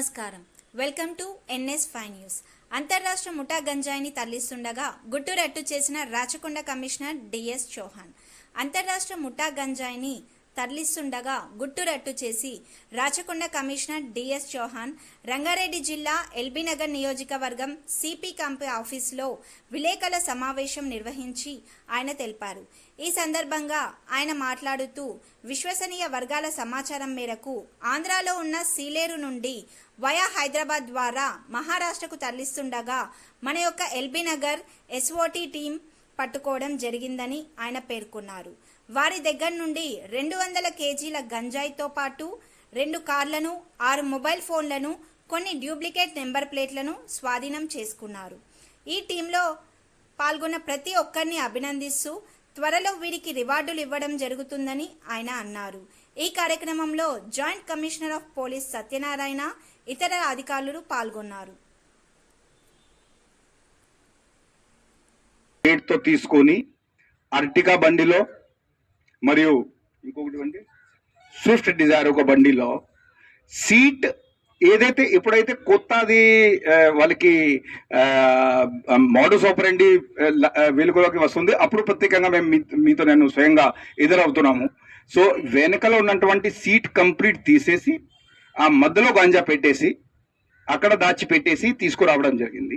నమస్కారం. Welcome to NS five news. అంతర్రాష్ట్ర ముఠా గంజాయిని తరలిస్తుండగా గుట్టు రట్టు చేసిన రాచకొండ కమిషనర్ డిఎస్ చౌహాన్. అంతర్రాష్ట్ర ముఠా గంజాయిని తరలిస్తుండగా గుట్టు రట్టు చేసి రాచకొండ కమిషనర్ డిఎస్ చౌహాన్ రంగారెడ్డి జిల్లా ఎల్బీనగర్ నియోజకవర్గం సిపి క్యాంప్ ఆఫీసులో విలేకరుల సమావేశం నిర్వహించి ఆయన తెలిపారు. ఈ సందర్భంగా ఆయన మాట్లాడుతూ విశ్వసనీయ వర్గాల సమాచారం మేరకు ఆంధ్రాలో ఉన్న సీలేరు నుండి వయా హైదరాబాద్ ద్వారా మహారాష్ట్రకు తరలిస్తుండగా మన యొక్క ఎల్బీ నగర్ ఎస్ఓటీ టీం పట్టుకోవడం జరిగిందని ఆయన పేర్కొన్నారు. వారి దగ్గర నుండి రెండు వందల కేజీల గంజాయితో పాటు రెండు కార్లను ఆరు మొబైల్ ఫోన్లను కొన్ని డ్యూప్లికేట్ నెంబర్ ప్లేట్లను స్వాధీనం చేసుకున్నారు. ఈ టీంలో పాల్గొన్న ప్రతి ఒక్కరిని అభినందిస్తూ త్వరలో వీరికి రివార్డులు ఇవ్వడం జరుగుతుందని ఆయన అన్నారు. ఈ కార్యక్రమంలో joint commissioner of police Satyanarayana ఇతర అధికారులు పాల్గొన్నారు. తీసుకొని అర్టికా బండిలో మరియు ఇంకొకటి బండి స్విఫ్ట్ డిజైర్ ఒక బండిలో సీట్ ఏదైతే ఎప్పుడైతే కొత్తది వాళ్ళకి మోడస్ ఆపరండి వెలుగులోకి వస్తుంది అప్పుడు ప్రత్యేకంగా మేము మీతో నేను స్వయంగా ఎదురవుతున్నాము. సో వెనకలో ఉన్నటువంటి సీట్ కంప్లీట్ తీసేసి ఆ మధ్యలో గంజా పెట్టేసి అక్కడ దాచి పెట్టేసి తీసుకురావడం జరిగింది.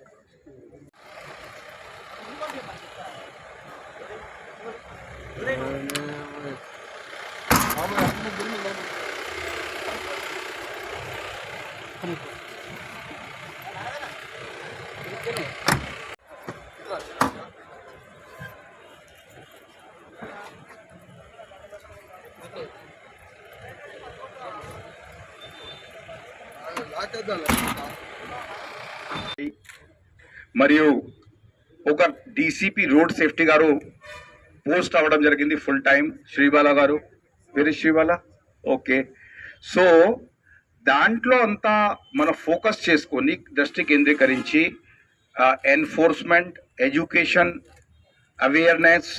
మరియు ఒక డీసీపీ రోడ్ సేఫ్టీ గారు పోస్ట్ అవ్వడం జరిగింది ఫుల్ టైం శ్రీబాల గారు. వెరీ శ్రీబాల? ఓకే సో దాంట్లో అంతా మనం ఫోకస్ చేసుకొని దృష్టి కేంద్రీకరించి ఎన్ఫోర్స్మెంట్ ఎడ్యుకేషన్ అవేర్నెస్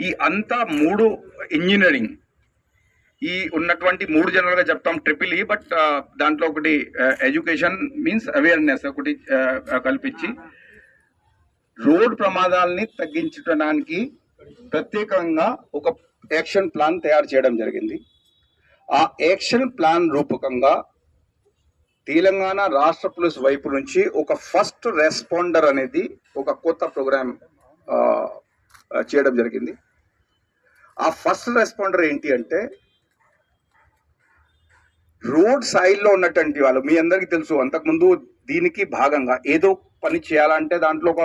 ఈ అంతా మూడు ఇంజనీరింగ్ ఈ ఉన్నటువంటి మూడు జనరల్గా చెప్తాం ట్రిపుల్ ఈ బట్ దాంట్లో ఒకటి ఎడ్యుకేషన్ మీన్స్ అవేర్నెస్ ఒకటి కల్పించి రోడ్ ప్రమాదాలని తగ్గించడానికి ప్రత్యేకంగా ఒక యాక్షన్ ప్లాన్ తయారు చేయడం జరిగింది. ఆ యాక్షన్ ప్లాన్ రూపకంగా తెలంగాణ రాష్ట్ర పోలీస్ వైపు నుంచి ఒక ఫస్ట్ రెస్పాండర్ అనేది ఒక కొత్త ప్రోగ్రామ్ చేయడం జరిగింది. ఆ ఫస్ట్ రెస్పాండర్ ఏంటి అంటే రోడ్ సైడ్లో ఉన్నటువంటి వాళ్ళు మీ అందరికీ తెలుసు అంతకుముందు దీనికి భాగంగా ఏదో పని చేయాలంటే దాంట్లో ఒక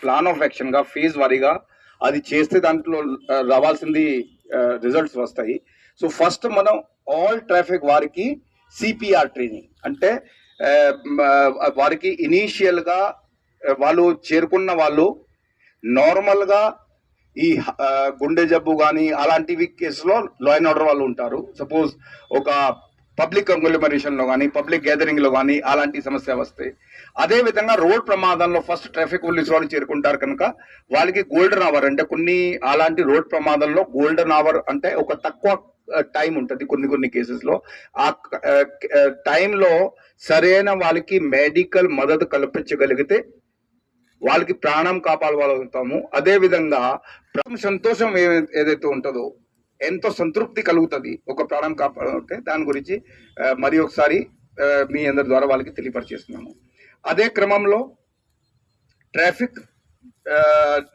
ప్లాన్ ఆఫ్ యాక్షన్గా ఫేజ్ వారీగా అది చేస్తే దాంట్లో రావాల్సింది రిజల్ట్స్ వస్తాయి. సో ఫస్ట్ మనం ఆల్ ట్రాఫిక్ వారికి సిపిఆర్ ట్రైనింగ్ అంటే వారికి ఇనీషియల్గా వాళ్ళు చేరుకున్న వాళ్ళు నార్మల్గా ఈ గుండె జబ్బు కానీ అలాంటివి కేసులో లా అండ్ ఆర్డర్ వాళ్ళు ఉంటారు. సపోజ్ ఒక పబ్లిక్ అంగులిమరేషన్లో కానీ పబ్లిక్ గ్యాదరింగ్లో కానీ అలాంటి సమస్య వస్తాయి. అదే విధంగా రోడ్ ప్రమాదంలో ఫస్ట్ ట్రాఫిక్ పోలీస్ వాళ్ళు చేరుకుంటారు కనుక వాళ్ళకి గోల్డెన్ అవర్ అంటే కొన్ని అలాంటి రోడ్ ప్రమాదంలో గోల్డెన్ అవర్ అంటే ఒక తక్కువ టైం ఉంటుంది కొన్ని కొన్ని కేసెస్లో ఆ టైంలో సరైన వాళ్ళకి మెడికల్ మద్దతు కల్పించగలిగితే వాళ్ళకి ప్రాణం కాపాడగలుగుతాము అదే విధంగా సంతోషం ఏ- ఏదైతే ఉంటుందో ఎంతో సంతృప్తి కలుగుతుంది. ఒక ప్రాణం కాపాడంటే దాని గురించి మరి ఒకసారి మీ అందరి ద్వారా వాళ్ళకి తెలియపరిచేస్తున్నాము. అదే క్రమంలో ట్రాఫిక్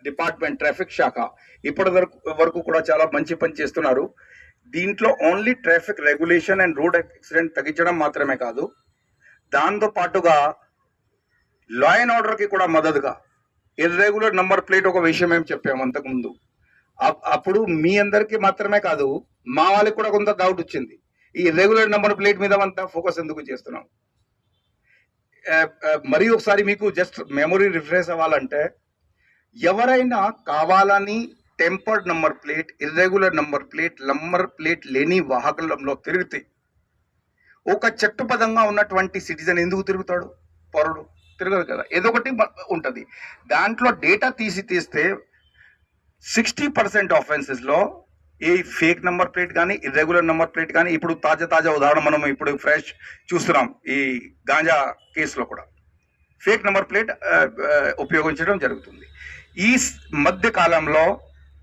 డిపార్ట్మెంట్ ట్రాఫిక్ శాఖ ఇప్పటి వరకు వరకు కూడా చాలా మంచి పని చేస్తున్నారు. దీంట్లో only traffic regulation and road accident తగ్గించడం మాత్రమే కాదు. దాంతో పాటుగా లా అండ్ ఆర్డర్కి కూడా మద్దతుగా ఇర్రెగ్యులర్ నంబర్ ప్లేట్ ఒక విషయం ఏం చెప్పాము అంతకుముందు. అప్పుడు మీ అందరికీ మాత్రమే కాదు మా వాళ్ళకి కూడా కొంత డౌట్ వచ్చింది. ఈ రెగ్యులర్ నెంబర్ ప్లేట్ మీద అంతా ఫోకస్ ఎందుకు చేస్తున్నాం మరి ఒకసారి మీకు జస్ట్ మెమొరీ రిఫ్రెష్ అవ్వాలంటే ఎవరైనా కావాలని tampered number plate irregular number plate number plate లేని వాహకంలో తిరిగితే ఒక చట్టబద్ధంగా ఉన్నటువంటి సిటిజన్ ఎందుకు తిరుగుతాడు? పౌరుడు. తిరగదు కదా. ఏదో ఒకటి ఉంటుంది. దాంట్లో డేటా తీసి తీస్తే సిక్స్టీ పర్సెంట్ ఆఫెన్సెస్లో ఈ ఫేక్ నెంబర్ ప్లేట్ కానీ ఇర్రెగ్యులర్ నెంబర్ ప్లేట్ కానీ ఇప్పుడు తాజా తాజా ఉదాహరణ మనం ఇప్పుడు ఫ్రెష్ చూస్తున్నాం ఈ గాంజా కేసులో కూడా. ఫేక్ నెంబర్ ప్లేట్ ఉపయోగించడం జరుగుతుంది. ఈ మధ్య కాలంలో